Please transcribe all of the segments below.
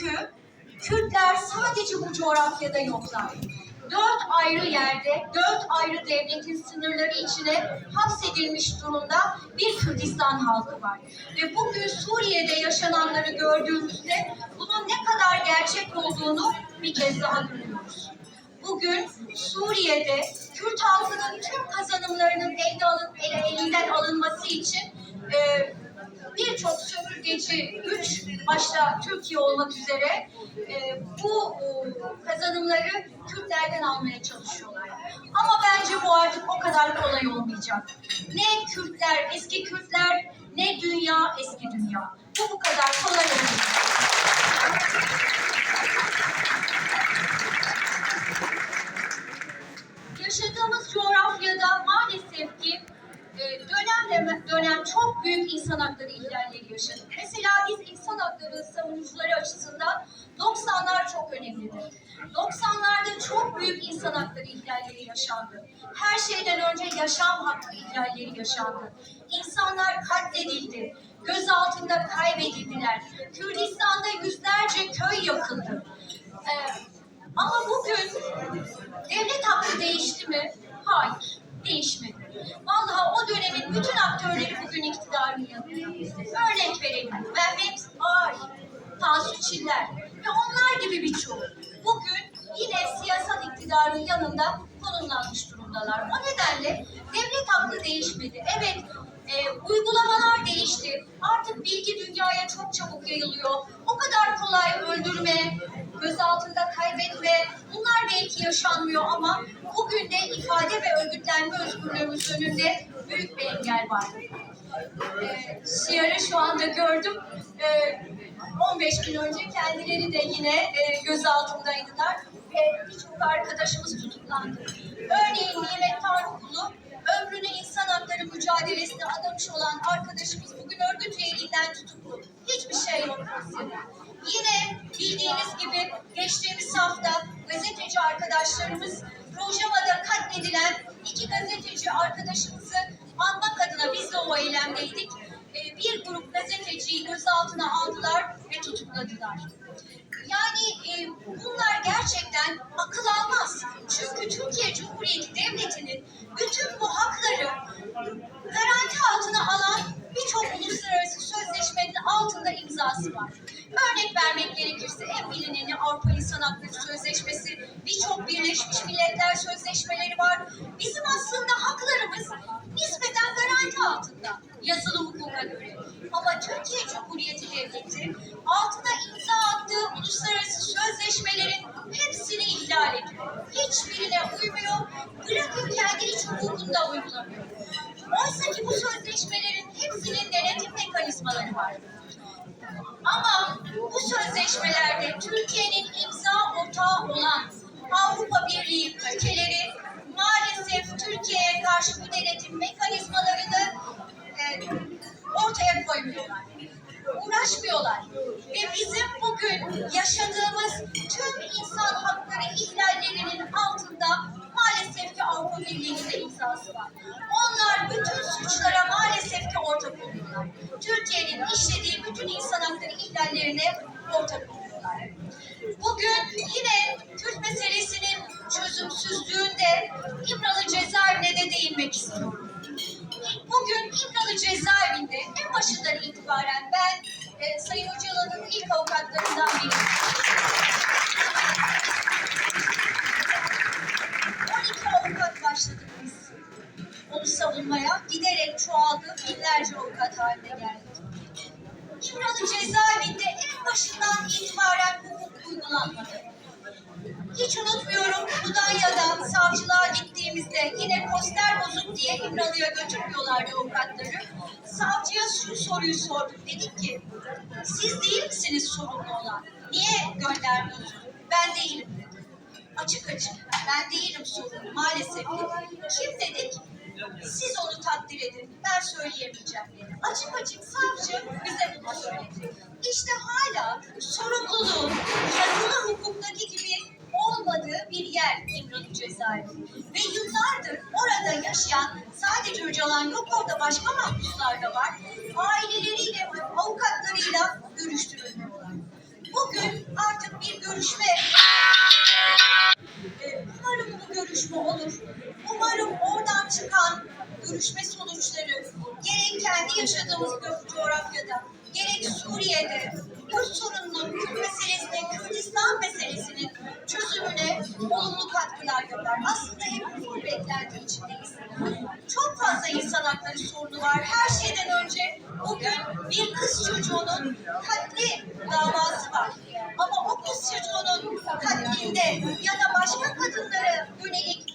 Çünkü Kürtler sadece bu coğrafyada yoklar. Dört ayrı yerde, dört ayrı devletin sınırları içine hapsedilmiş durumda bir Kürdistan halkı var. Ve bugün Suriye'de yaşananları gördüğümüzde bunun ne kadar gerçek olduğunu bir kez daha görüyoruz. Bugün Suriye'de Kürt halkının tüm kazanımlarının elinden alınması için birçok sömürgeci güç, başta Türkiye olmak üzere e, bu e, kazanımları Kürtlerden almaya çalışıyorlar. Ama bence bu artık o kadar kolay olmayacak. Ne Kürtler, eski Kürtler, ne dünya, eski dünya. Bu bu kadar kolay olmayacak. Yaşadığımız coğrafyada maalesef ki e, dönemle dönem çok büyük insan hakları ihlalleri yaşadık. Mesela biz insan hakları savunucuları açısından 90'lar çok önemlidir. 90'larda çok büyük insan hakları ihlalleri yaşandı. Her şeyden önce yaşam hakkı ihlalleri yaşandı. İnsanlar katledildi, gözaltında kaybedildiler. Kürdistan'da yüzlerce köy yakıldı. E, ama bugün devlet hakkı değişti mi? Hayır, değişmedi. Vallahi o dönemin bütün aktörleri yanında. Örnek verelim. Mehmet Ağar, Tansu Çiller ve onlar gibi birçok. Bugün yine siyasal iktidarın yanında konumlanmış durumdalar. O nedenle devlet hakkı değişmedi. Evet, e, uygulamalar değişti. Artık bilgi dünyaya çok çabuk yayılıyor. O kadar kolay öldürme, gözaltında kaybetme, bunlar belki yaşanmıyor ama bugün de ifade ve örgütlenme özgürlüğümüz önünde büyük bir engel var. Şiar'ı şu anda gördüm. E, 15 gün önce kendileri de yine e, gözaltındaydılar ve birçok arkadaşımız tutuklandı. Örneğin Nimet Tarıkulu ömrünü insan hakları mücadelesine adamış olan arkadaşımız bugün örgüt üyeliğinden tutuklu. Hiçbir şey yok dosyada. Yine bildiğiniz gibi geçtiğimiz hafta gazeteci arkadaşlarımız Rojava'da katledilen iki gazeteci adına biz de o eylemdeydik. Ee, Bir grup gazeteciyi gözaltına aldılar ve tutukladılar. Yani e, bunlar gerçekten akıl almaz. Çünkü Türkiye Cumhuriyeti Devleti'nin bütün bu hakları garanti altına alan birçok uluslararası sözleşmenin altında imzası var. Örnek vermek gerekirse en bilineni Avrupa İnsan Hakları Sözleşmesi, birçok Birleşmiş Milletler Sözleşmeleri var. Bizim aslında haklarımız nispeten garanti altında yazılı hukuka göre. Ama Türkiye Cumhuriyeti Devleti altına imza attığı uluslararası sözleşmelerin hepsini ihlal ediyor. Hiçbirine uymuyor, bırakın kendi iç hukukunu da uygulamıyor. Oysa ki bu sözleşmelerin hepsinin denetim mekanizmaları var. Ama bu sözleşmelerde Türkiye'nin imza ortağı olan Avrupa Birliği ülkeleri maalesef Türkiye'ye karşı bu denetim mekanizmalarını suçlara maalesef ki ortak oluyorlar. Türkiye'nin işlediği bütün insan hakları ihlallerine ortak oluyorlar. Bugün yine Kürt meselesinin çözümsüzlüğünde İmralı cezaevine de değinmek istiyorum. Bugün İmralı cezaevinde en başından itibaren ben e, Sayın Öcalan'ın ilk avukatlarından biriyim. Savunmaya giderek çoğaldı, binlerce avukat haline geldik. İmralı cezaevinde en başından itibaren hukuk uygulanmadı. Hiç unutmuyorum Mudanya'da savcılığa gittiğimizde yine poster bozuk diye İmralı'ya götürmüyorlardı avukatları. Savcıya şu soruyu sorduk. Dedik ki siz değil misiniz sorumlu olan? Niye göndermiyorsunuz? Ben değilim dedi. Açık açık ben değilim sorumlu maalesef dedi. Kim dedik? Siz onu takdir edin. Ben söyleyemeyeceğim dedi. Açık açık savcı bize bunu söyledi. İşte hala sorumluluğun yazılı hukuktaki gibi olmadığı bir yer İmralı cezaevi. Ve yıllardır orada yaşayan sadece Öcalan yok orada başka mahpuslar da var. Aileleriyle, avukatlarıyla görüştürülmüyorlar. Bugün görüşme e, umarım bu görüşme olur. Umarım oradan çıkan görüşme sonuçları gerek kendi yaşadığımız co- coğrafyada, gerek Suriye'de Kürt sorununun, Kürt meselesinin, Kürdistan meselesinin çözümüne olumlu katkılar yapar. Aslında hepimiz bu beklenti içindeyiz. Çok fazla insan hakları sorunu var. Her şeyden önce bugün bir kız çocuğunun katli davası var. Ama o kız çocuğunun katlinde ya da başka kadınlara yönelik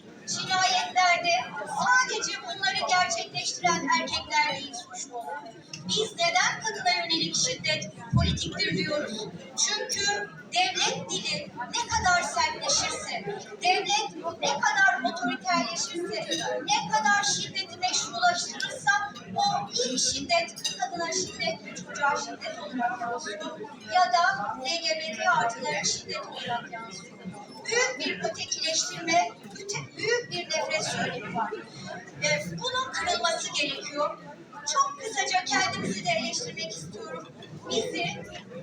cinayetlerde sadece bunları gerçekleştiren erkekler değil suçlu olan. Biz neden kadına yönelik şiddet politiktir diyoruz? Çünkü devlet dili ne kadar sertleşirse, devlet ne kadar otoriterleşirse, ne kadar şiddeti meşrulaştırırsa o ilk şiddet kadına şiddet, çocuğa şiddet olarak yansıyor. Ya da LGBT artılara şiddet olarak yansıyor. Büyük bir ötekileştirme, büyük bir nefret söylemi var. Ee, bunun kırılması gerekiyor. Çok kısaca kendimizi de eleştirmek istiyorum. Bizi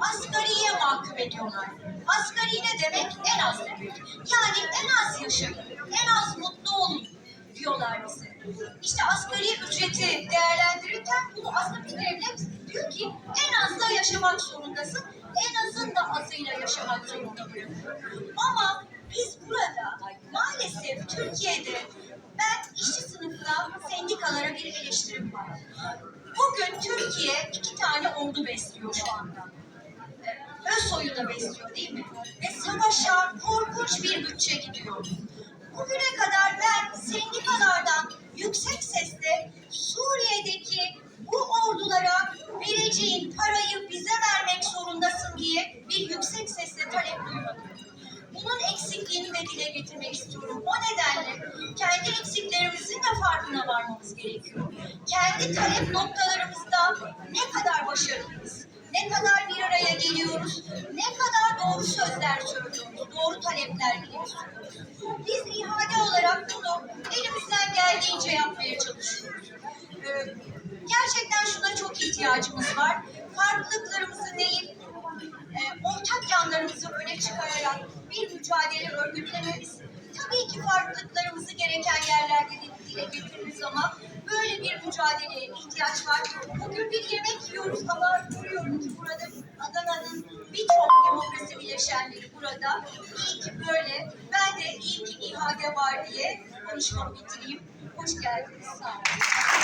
asgariye mahkum ediyorlar. Asgari ne demek? En az demek. Yani en az yaşayın, en az mutlu olun diyorlar bize. İşte asgari ücreti değerlendirirken bunu aslında bir devlet diyor ki en az da yaşamak zorundasın. En azın da azıyla yaşamak zorunda bırakıyor. Ama biz burada maalesef Türkiye'de ben işçi sınıfına, sendikalara bir eleştirim var. Bugün Türkiye iki tane ordu besliyor şu anda. Ee, ÖSO'yu da besliyor değil mi? Ve savaşa korkunç bir bütçe gidiyor. Bugüne kadar ben sendikalardan yüksek sesle Suriye'deki bu ordulara vereceğin parayı bize vermek zorundasın diye bir yüksek sesle talep duymadım. Bunun eksikliğini de dile getirmek istiyorum. O nedenle kendi eksiklerimizin de farkına varmamız gerekiyor. Kendi talep noktalarımızda ne kadar başarılıyız, ne kadar bir araya geliyoruz, ne kadar doğru sözler söylüyoruz, doğru talepler dile getiriyoruz. Biz ihale olarak bunu elimizden geldiğince yapmaya çalışıyoruz. Ee, gerçekten şuna çok ihtiyacımız var. Farklılıklarımızı değil, e, ortak yanlarımızı öne çıkararak bir mücadele örgütlememiz. Tabii ki farklılıklarımızı gereken yerlerde de dile getiririz ama böyle bir mücadeleye ihtiyaç var. Bugün bir yemek yiyoruz ama görüyorum ki burada Adana'nın birçok demokrasi bileşenleri burada. İyi ki böyle. Ben de iyi ki İHA'de var diye konuşmamı bitireyim. Hoş geldiniz. Sağ olun.